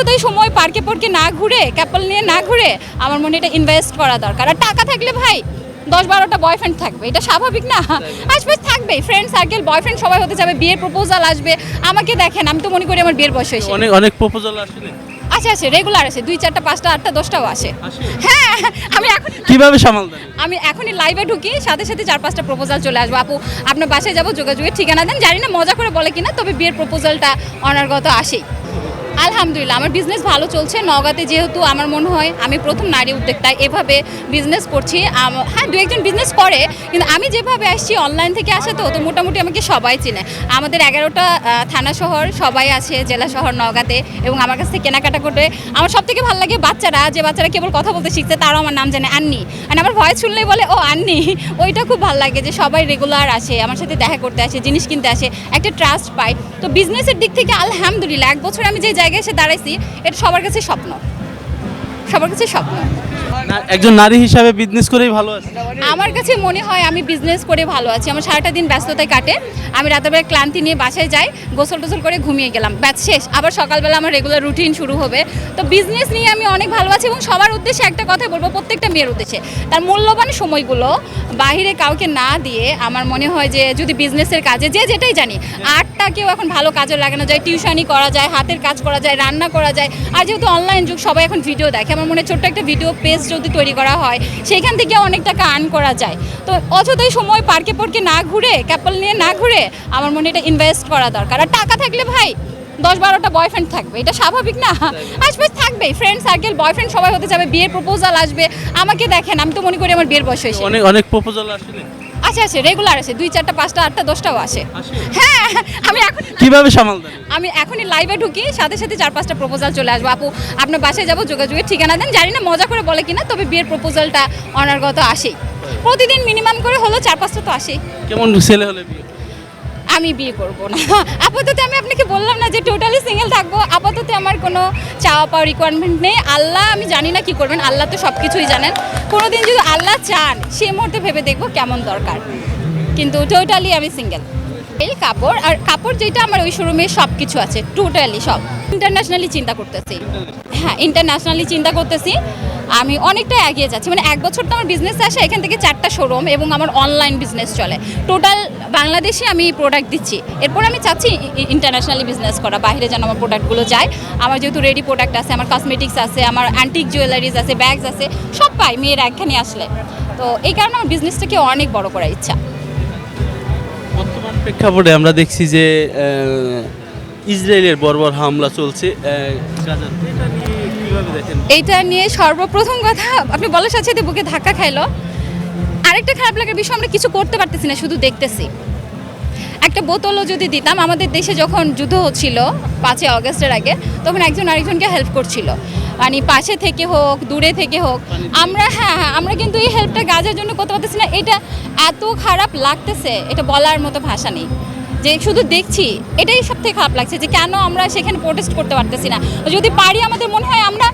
অযথাই সময় পার্কে পার্কে না ঘুরে ক্যাপল নিয়ে না ঘুরে আমার মনে এটা ইনভেস্ট করা দরকার। আর টাকা থাকলে ভাই দশ বারোটা বয়ফ্রেন্ড থাকবে এটা স্বাভাবিক না? আশপাশ থাকবে ফ্রেন্ড সার্কেল বয়ফ্রেন্ড সবাই হতে যাবে বিয়ের প্রপোজাল আসবে। আমাকে দেখেন আমি তো মনে করি আমার বিয়ের বয়স হয়েছে অনেক অনেক প্রপোজাল আসলে আচ্ছা আছে রেগুলার আছে দুই চারটা পাঁচটা আটটা দশটাও আসে। আসে? হ্যাঁ আমি এখন কীভাবে সামাল আমি এখনই লাইভে ঢুকি সাথে সাথে চার পাঁচটা প্রপোজাল চলে আসব। আপু আপনার বাসায় যাব যোগাযোগের ঠিকানা দেন। জানি না মজা করে বলে কিনা তবে বিয়ের প্রপোজালটা অনার্গত আসেই। আলহামদুলিল্লাহ, আমার বিজনেস ভালো চলছে। নগাতে যেহেতু আমার মনে হয় আমি প্রথম নারী উদ্যোক্তা, এভাবে বিজনেস করছি। হ্যাঁ দু একজন বিজনেস করে, কিন্তু আমি যেভাবে আসছি অনলাইন থেকে আসে তো তো মোটামুটি আমাকে সবাই চেনে। আমাদের এগারোটা থানা শহর, সবাই আছে, জেলা শহর নগাতে এবং আমার কাছ থেকে কেনাকাটা করে আমার সব থেকে ভালো লাগে বাচ্চারা, যে বাচ্চারা কেবল কথা বলতে শিখছে, তারাও আমার নাম জানে, আন্নি। আর আমার ভয়েস শুনলেই বলে, ও, আন্নি। ওইটা খুব ভালো লাগে যে সবাই রেগুলার আসে, আমার সাথে দেখা করতে আসে, জিনিস কিনতে আসে, একটা ট্রাস্ট পাই তো বিজনেসের দিক থেকে আলহামদুলিল্লাহ, এক বছর আমি যে জায়গায় এসে দাঁড়াইছি এটা সবার কাছে স্বপ্ন। সবার কাছে স্বপ্ন একজন নারী হিসাবে বিজনেস করেই ভালো আছে। আমার কাছে মনে হয় আমি বিজনেস করে ভালো আছি। আমার সারাটা দিন ব্যস্ততায় কাটে। আমি রাতের বেলা ক্লান্তি নিয়ে বাসায় যাই গোসল টোসল করে ঘুমিয়ে গেলাম। ব্যাচ শেষ। আবার সকালবেলা আমার রেগুলার রুটিন শুরু হবে। তো বিজনেস নিয়ে আমি অনেক ভালো আছি এবং সবার উদ্দেশ্যে একটা কথা বলব প্রত্যেকটা মেয়ের উদ্দেশ্যে। তার মূল্যবান সময়গুলো বাইরে কাউকে না দিয়ে আমার মনে হয় যে যদি বিজনেসের কাজে যে যেটাই জানি আর্টটা কেউ এখন ভালো কাজে লাগানো যায় টিউশনি করা যায় হাতের কাজ করা যায় রান্না করা যায়। আর যেহেতু অনলাইন যুগ সবাই এখন ভিডিও দেখে। আমার মনে ছোট্ট একটা ভিডিও পেজ যদি তৈরি করা হয় সেইখান থেকে অনেক টাকা আর্ন করা যায়। তো অযথাই সময় পার্কে পার্কে না ঘুরে ক্যাপল নিয়ে না ঘুরে আমার মনে এটা ইনভেস্ট করা দরকার। আর টাকা থাকলে ভাই দশ বারোটা বয়ফ্রেন্ড থাকবে এটা স্বাভাবিক না? আশপাশ থাকবেই ফ্রেন্ড সার্কেল বয়ফ্রেন্ড সবাই হতে যাবে বিয়ের প্রপোজাল আসবে। আমাকে দেখেন আমি তো মনে করি আমার বিয়ের বয়স হয়েছে অনেক অনেক প্রপোজাল আসলে আচ্ছা আছে রেগুলার আছে দুই চারটা পাঁচটা আটটা দশটাও আসে। আসে? হ্যাঁ আমি কীভাবে সামাল দেন? আমি এখনই লাইভে ঢুকি সাথে সাথে চার পাঁচটা প্রপোজাল চলে আসব। আপু আপনার বাসায় যাব যোগাযোগের ঠিকানা দেন। জানি না মজা করে বলে কিনা তবে বিয়ের প্রপোজালটা অনার্গত আসেই। প্রতিদিন মিনিমাম করে হলো চার পাঁচটা তো আসেই। কেমন ছেলে হলে বিয়ে? আমি বিয়ে করব না। আপাতত আমি আপনাকে বললাম না যে টোটালি সিঙ্গেল থাকব। আপাতত আমার কোনো চাওয়া পাওয়া রিকোয়ারমেন্ট নেই। আল্লাহ আমি জানি না কি করবেন। আল্লাহ তো সব কিছুই জানেন। কোনো দিন যদি আল্লাহ চান সে মুহূর্তে ভেবে দেখব কেমন দরকার। কিন্তু টোটালি আমি সিঙ্গেল এই কাপড় আর কাপড় যেটা আমার ওই শোরুমে সব কিছু আছে টোটালি সব। ইন্টারন্যাশনালি চিন্তা করতেছি। হ্যাঁ ইন্টারন্যাশনালি চিন্তা করতেছি। আমি অনেকটা এগিয়ে যাচ্ছি। মানে এক বছর তো আমার বিজনেস আসে, এখান থেকে চারটা শোরুম এবং আমার অনলাইন বিজনেস চলে। টোটাল বাংলাদেশে আমি প্রোডাক্ট দিচ্ছি। এরপর আমি চাচ্ছি ইন্টারন্যাশনালি বিজনেস করা, বাইরে যেন আমার প্রোডাক্টগুলো যায়। আমার যেহেতু রেডি প্রোডাক্ট আছে, আমার কসমেটিক্স আছে, আমার অ্যান্টিক জুয়েলারিজ আছে ব্যাগস আছে, সব পাই, মেয়ের একখানে আসলে। তো এই কারণে আমার বিজনেসটাকে অনেক বড় করার ইচ্ছা। প্রেক্ষাপটে আমরা দেখছি যে ইসরায়েলের বর্বর হামলা চলছে এটা নিয়ে সর্বপ্রথম কথা, আপনি বলার সাথে বুকে ধাক্কা খাইলো। আরেকটা খারাপ লাগার বিষয়, আমরা কিছু করতে পারতেছি না, শুধু দেখতেছি। একটা বোতলও যদি দিতাম, আমাদের দেশে যখন যুদ্ধ হচ্ছিল পাঁচই অগস্টের আগে, তখন একজন আরেকজনকে হেল্প করছিল। মানে পাশে থেকে হোক দূরে থেকে হোক। আমরা হ্যাঁ হ্যাঁ আমরা কিন্তু এই হেল্পটা গাজার জন্য করতে পারতেছি না। এটা এত খারাপ লাগতেছে এটা বলার মতো ভাষা নেই। যে শুধু দেখছি এটাই সব থেকে খারাপ লাগছে যে কেন আমরা সেখানে প্রোটেস্ট করতে পারতেছি না। যদি পারি আমাদের মনে হয় আমরা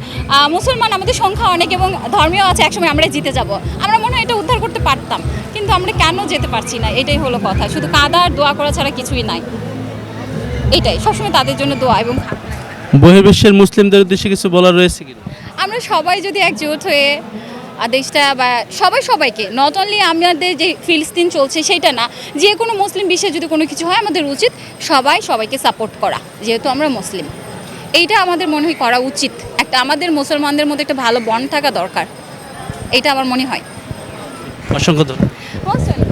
মুসলমান আমাদের সংখ্যা অনেক এবং ধর্মীয় আছে একসময় আমরা জিতে যাব। আমরা মনে হয় এটা উদ্ধার করতে পারতাম কিন্তু আমরা কেন যেতে পারছি না? এটাই হলো কথা। শুধু কাদা আর দোয়া করা ছাড়া কিছুই নাই। এটাই সবসময় তাদের জন্য দোয়া এবং বহির্বিশ্বের মুসলিমদের উদ্দেশ্যে কিছু বলার রয়েছে কি আমরা সবাই যদি একজোট হয়ে আহ, দেশটা বা সবাই সবাইকে নট অনলি আমাদের যে ফিলিস্তিন চলছে সেটা না যে কোনো মুসলিম বিশ্বে যদি কোনো কিছু হয় আমাদের উচিত সবাই সবাইকে সাপোর্ট করা যেহেতু আমরা মুসলিম। এইটা আমাদের মনে হয় করা উচিত। একটা আমাদের মুসলমানদের মধ্যে একটা ভালো বন্ড থাকা দরকার। এটা আমার মনে হয়। অসংখ্য ধন্যবাদ.